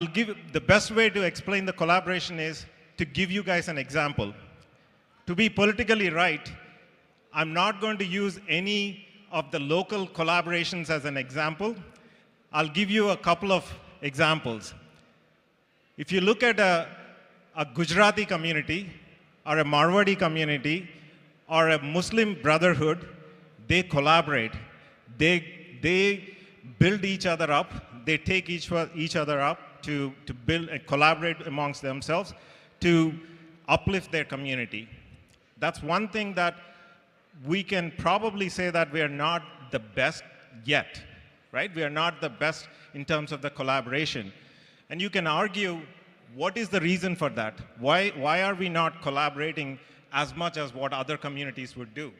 I'll give the best way to explain the collaboration is to give you guys an example. To be politically right, I'm not going to use any of the local collaborations as an example. I'll give you a couple of examples. If you look at a, a Gujarati community or a Marwadi community or a Muslim brotherhood, they collaborate. They, they build each other up. They take each, each other up to, to build and collaborate amongst themselves to uplift their community. That's one thing that we can probably say that we are not the best yet, right? We are not the best in terms of the collaboration. And you can argue what is the reason for that? Why, why are we not collaborating as much as what other communities would do?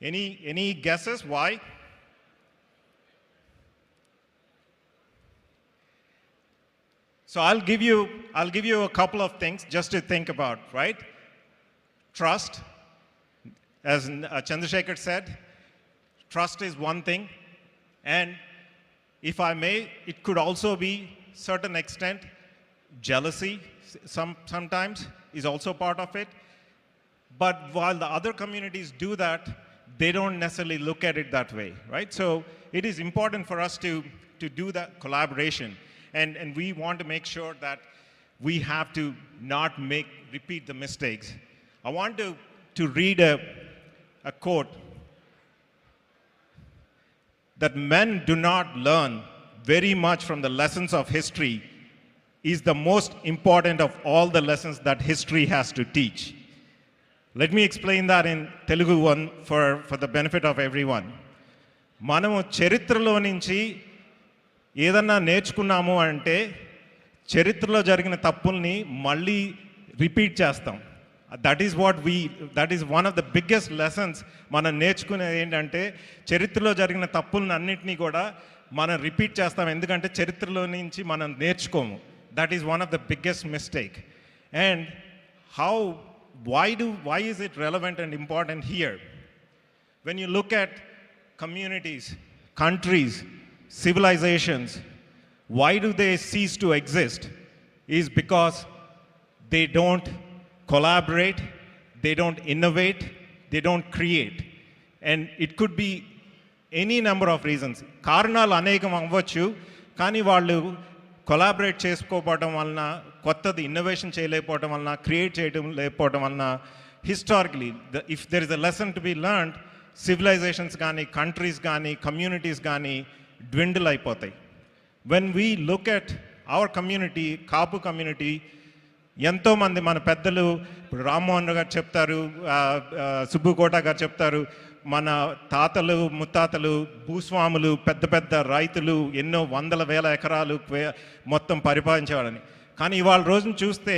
Any, any guesses why? So I'll give you I'll give you a couple of things just to think about, right? Trust, as uh, Chandrasekhar said, trust is one thing, and if I may, it could also be certain extent jealousy. Some sometimes is also part of it. But while the other communities do that, they don't necessarily look at it that way, right? So it is important for us to, to do that collaboration And, and we want to make sure that we have to not make, repeat the mistakes. I want to, to read a, a quote that men do not learn very much from the lessons of history is the most important of all the lessons that history has to teach. Let me explain that in Telugu one for, for the benefit of everyone. మనము చరిత్రలో నుంచి ఏదన్నా నేర్చుకున్నాము అంటే చరిత్రలో జరిగిన తప్పుల్ని మళ్ళీ రిపీట్ చేస్తాం. That is what we that is one of the biggest lessons మనం నేర్చుకునేది ఏంటంటే చరిత్రలో జరిగిన తప్పులను అన్నింటినీ కూడా మనం రిపీట్ చేస్తాం. ఎందుకంటే చరిత్రలో నుంచి మనం నేర్చుకోము. That is one of the biggest mistake and how why do why is it relevant and important here? When you look at communities countries civilizations why do they cease to exist is because they don't collaborate they don't innovate they don't create and it could be any number of reasons కారణాలు అనేకం అవ్వచ్చు కానీ వాళ్ళు collaborate చేసుకోకపోవడం వలన కొత్తది innovation చేయలేకపోవడం వలన create చేయడం లేకపోవడం వలన historically if there is a lesson to be learn civilisations కానీ కంట్రీస్ కానీ కమ్యూనిటీస్ కానీ dwindle అయిపోతాయి. When we look at our community Kapu community ఎంతోమంది మన పెద్దలు ఇప్పుడు రామ్మోహన్ గారు చెప్తారు సుబ్బుకోట గారు చెప్తారు మన తాతలు ముత్తాతలు భూస్వాములు పెద్ద పెద్ద రైతులు ఎన్నో వందల వేల ఎకరాలు మొత్తం పరిపాలించేవాడని కానీ ఇవాళ రోజున చూస్తే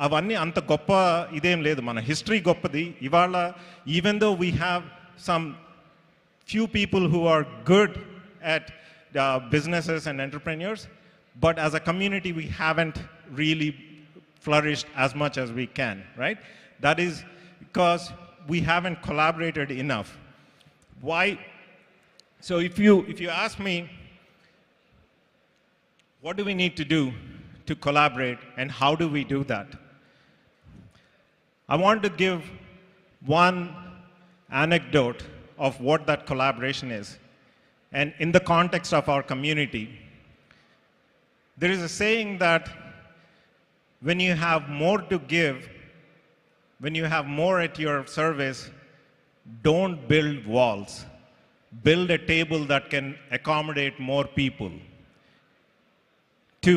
అవన్నీ అంత గొప్ప ఇదేం లేదు. మన హిస్టరీ గొప్పది. ఇవాళ even though we have some few people who are good at uh, businesses and entrepreneurs, but as a community, we haven't really flourished as much as we can, right? That is because we haven't collaborated enough. Why? So if you if you ask me, what do we need to do to collaborate, and how do we do that? I want to give one anecdote of what that collaboration is. And in the context of our community, there is a saying that when you have more to give, when you have more at your service, don't build walls. Build a table that can accommodate more people. To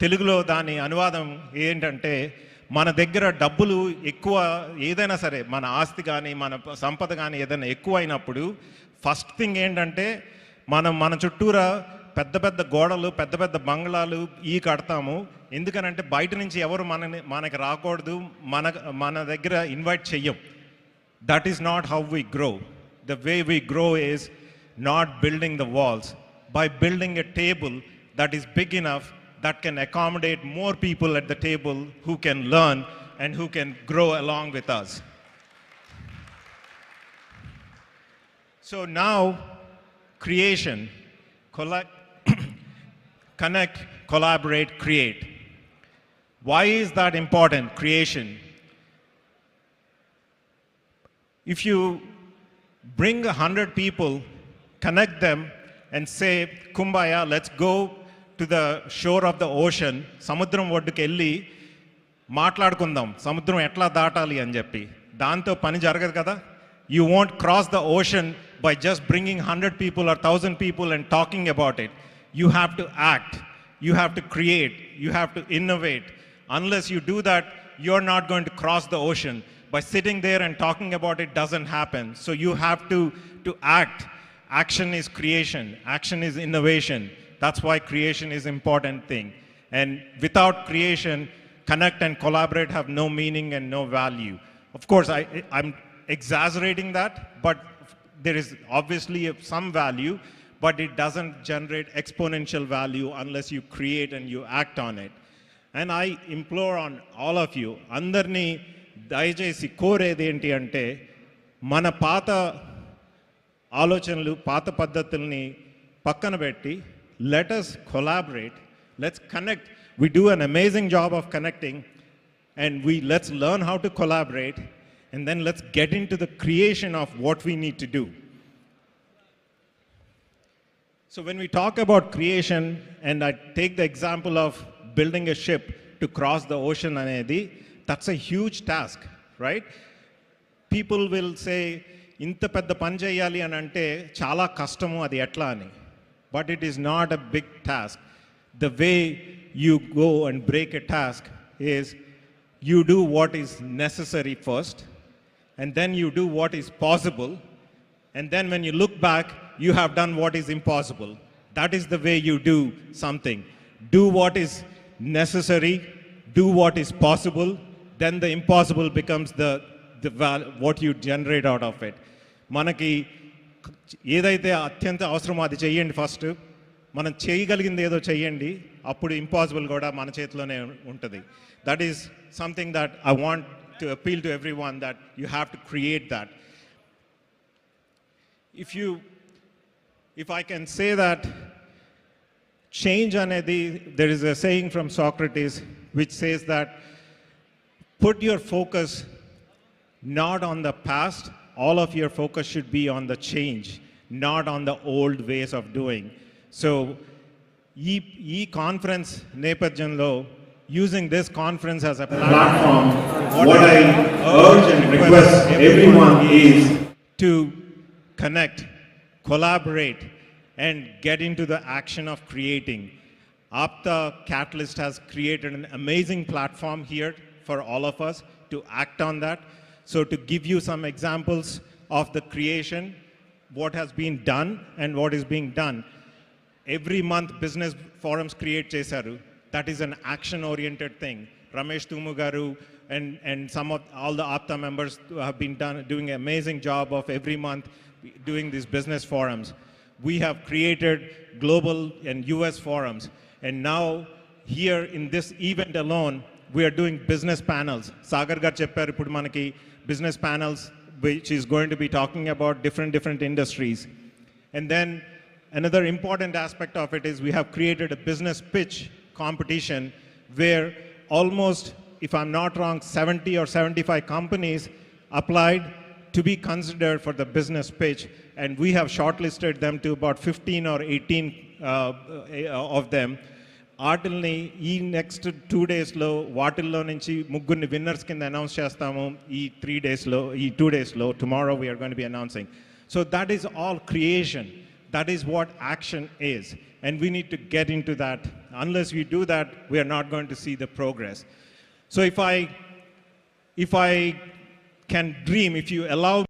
తెలుగులో దాని అనువాదం ఏంటంటే మన దగ్గర డబ్బులు ఎక్కువ ఏదైనా సరే మన ఆస్తి కానీ మన సంపద కానీ ఏదైనా ఎక్కువ అయినప్పుడు ఫస్ట్ థింగ్ ఏంటంటే మనం మన చుట్టూరా పెద్ద పెద్ద గోడలు పెద్ద పెద్ద బంగ్లాలు ఈ కడతాము. ఎందుకనంటే బయట నుంచి ఎవరు మనని మనకి రాకూడదు మన మన దగ్గర ఇన్వైట్ చెయ్యం. That is not how we grow the way we grow is not building the walls by building a table that is big enough that can accommodate more people at the table who can learn and who can grow along with us So now, creation, collect, connect, collaborate, create. Why is that important? Creation. If you bring a hundred people, connect them, and say, Kumbaya, let's go to the shore of the ocean, సముద్రం ఒడ్డుకి వెళ్ళి మాట్లాడుకుందాం సముద్రం ఎట్లా దాటాలి అని చెప్పి దాంతో పని జరగదు కదా you won't cross the ocean by just bringing 100 people or 1,000 people and talking about it. You have to act, you have to create, you have to innovate. Unless you do that, you're not going to cross the ocean. By sitting there and talking about it doesn't happen. So you have to, to act. Action is creation, action is innovation. That's why creation is important thing. And without creation, connect and collaborate have no meaning and no value. Of course, I, I'm exaggerating that, but there is obviously some value but it doesn't generate exponential value unless you create and you act on it and I ఇంప్లోర్ on all of you అందరినీ దయచేసి కోరేది ఏంటి అంటే మన పాత ఆలోచనలు పాత పద్ధతుల్ని పక్కన పెట్టి let's collaborate let's connect we do an amazing job of connecting and we let's learn how to collaborate and then let's get in to the creation of what we need to do So when we talk about creation, and I take the example of building a ship to cross the ocean అనేది that's a huge task, right? People will say, ఇంత పెద్ద పని చేయాలి అని అంటే చాలా కష్టము అది ఎట్లా అని but it is not a big task the way you go and break a task is you do what is necessary first and then you do what is possible and then when you look back you have done what is impossible that is the way you do something do what is necessary do what is possible then the impossible becomes the, the val- what you generate out of it మనకి ఏదైతే అత్యంత అవసరమో అది చెయ్యండి first మనం చేయగలిగింది ఏదో చెయ్యండి అప్పుడు ఇంపాసిబుల్ కూడా మన చేతిలోనే ఉంటుంది that is something that I want to appeal to every one that you have to create that if you if I can say that change అనేది there is a saying from Socrates which says that put your focus not on the past all of your focus should be on the change not on the old ways of doing so ఈ ఈ conference నేపథ్యంలో using this conference as a platform, what, what I urge and request everyone is to connect, collaborate, and get into the action of creating. Apta Catalyst has created an amazing platform here for all of us to act on that. So to give you some examples of the creation, what has been done and what is being done. Every month, business forums create Chesaru that is an action-oriented thing. Ramesh Tumugaru and, and some of all the APTA members have been done, doing an amazing job of every month doing these business forums. We have created global and US forums. And now here in this event alone, we are doing business panels. Sagar gar Putmanaki, business panels, which is going to be talking about different, different industries. And then another important aspect of it is we have created a business pitch competition where almost, if I'm not wrong, 70 or 75 companies applied to be considered for the business pitch. And we have shortlisted them to about 15 or 18 uh, uh, of them. వాటిల్ని ఈ next two డేస్లో వాటిల్లో నుంచి ముగ్గురిని winners కింద announce చేస్తాము ఈ three డేస్లో ఈ టూ డేస్లో tomorrow we are gonna be announcing so that is all creation that is what action is and we need to get into that. Unless we do that, we are not going to see the progress. So if I, if I can dream, if you allow